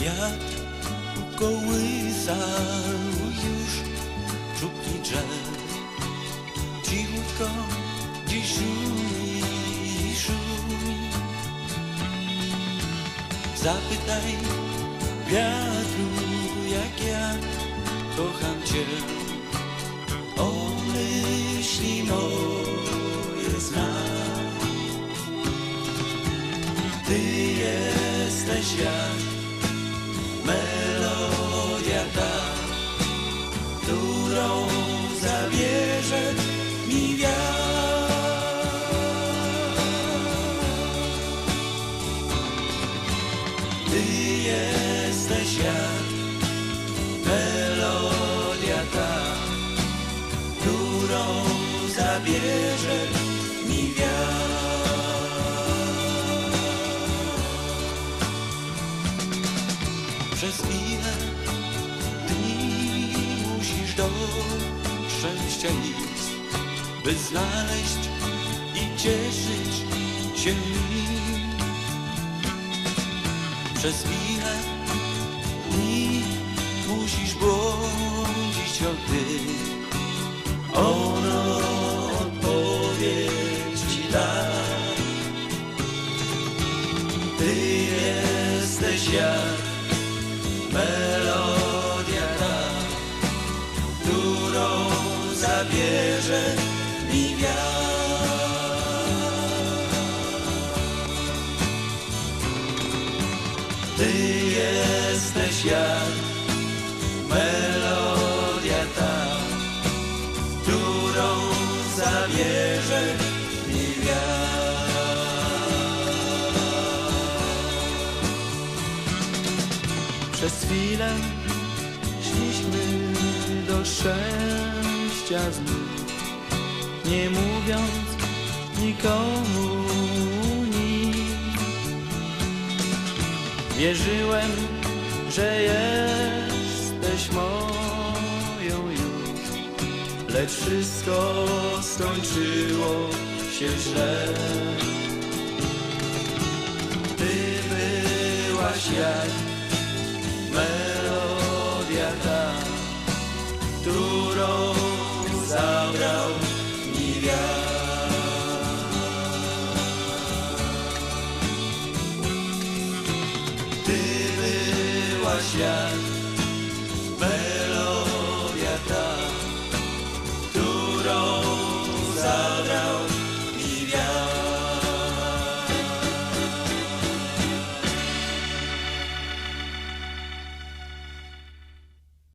wiatr ukołysał już czubki drzew. Cichutko dziś szumi, szumi. Zapytaj wiatru, jak ja kocham Cię. O myśli moje zna. Ty jesteś jak jak melodia ta, którą zabierze mi wiatr. Przez chwilę dni musisz do szczęścia iść, by znaleźć i cieszyć się nim. Przez chwilę dni musisz błądzić o ty. Ono odpowiedź ci da. Ty jesteś jak melodia ta, którą zabierze Ty jesteś jak melodia ta, którą zabierze mi wiatr. Przez chwilę szliśmy do szczęścia znów, nie mówiąc nikomu Wierzyłem, że jesteś moją już, lecz wszystko skończyło się źle. Ty byłaś jak melodia ta, którą Ty byłaś jak melodia